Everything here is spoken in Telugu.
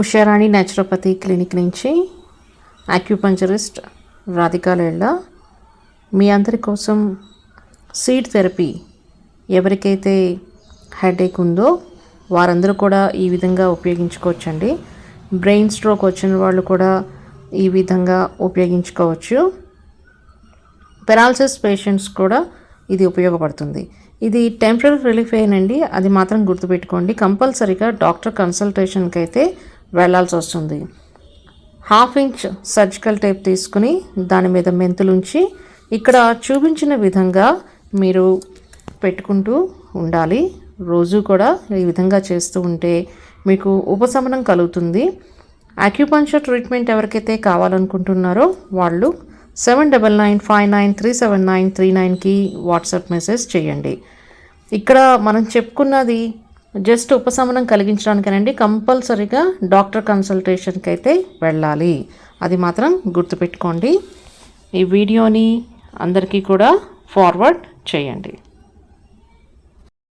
ఉషారాణి న్యాచురోపతి క్లినిక్ నుంచి ఆక్యుపంచరిస్ట్ రాధికాలేళ్ళ మీ అందరి కోసం సీడ్ థెరపీ ఎవరికైతే హెడేక్ ఉందో వారందరూ కూడా ఈ విధంగా ఉపయోగించుకోవచ్చండి. బ్రెయిన్ స్ట్రోక్ వచ్చిన వాళ్ళు కూడా ఈ విధంగా ఉపయోగించుకోవచ్చు. పెరాలసిస్ పేషెంట్స్ కూడా ఇది ఉపయోగపడుతుంది. ఇది టెంపరీ రిలీఫ్ అయినండి అది మాత్రం గుర్తుపెట్టుకోండి. కంపల్సరీగా డాక్టర్ కన్సల్టేషన్కి అయితే వెళ్ళాల్సి వస్తుంది. హాఫ్ ఇంచ్ సర్జికల్ టేప్ తీసుకుని దాని మీద మెంతులుంచి ఇక్కడ చూపించిన విధంగా మీరు పెట్టుకుంటూ ఉండాలి. రోజు కూడా ఈ విధంగా చేస్తూ ఉంటే మీకు ఉపశమనం కలుగుతుంది. అక్యుపంచర్ ట్రీట్మెంట్ ఎవరికైతే కావాలనుకుంటున్నారో వాళ్ళు seven double nine five nine three seven nine three నైన్కి వాట్సాప్ మెసేజ్ చేయండి. ఇక్కడ మనం చెప్పుకున్నది జస్ట్ ఉపశమనం కలిగించడానికేనండి. కంపల్సరీగా డాక్టర్ కన్సల్టేషన్కి అయితే వెళ్ళాలి. అది మాత్రం గుర్తుపెట్టుకోండి. ఈ వీడియోని అందరికీ కూడా ఫార్వర్డ్ చేయండి.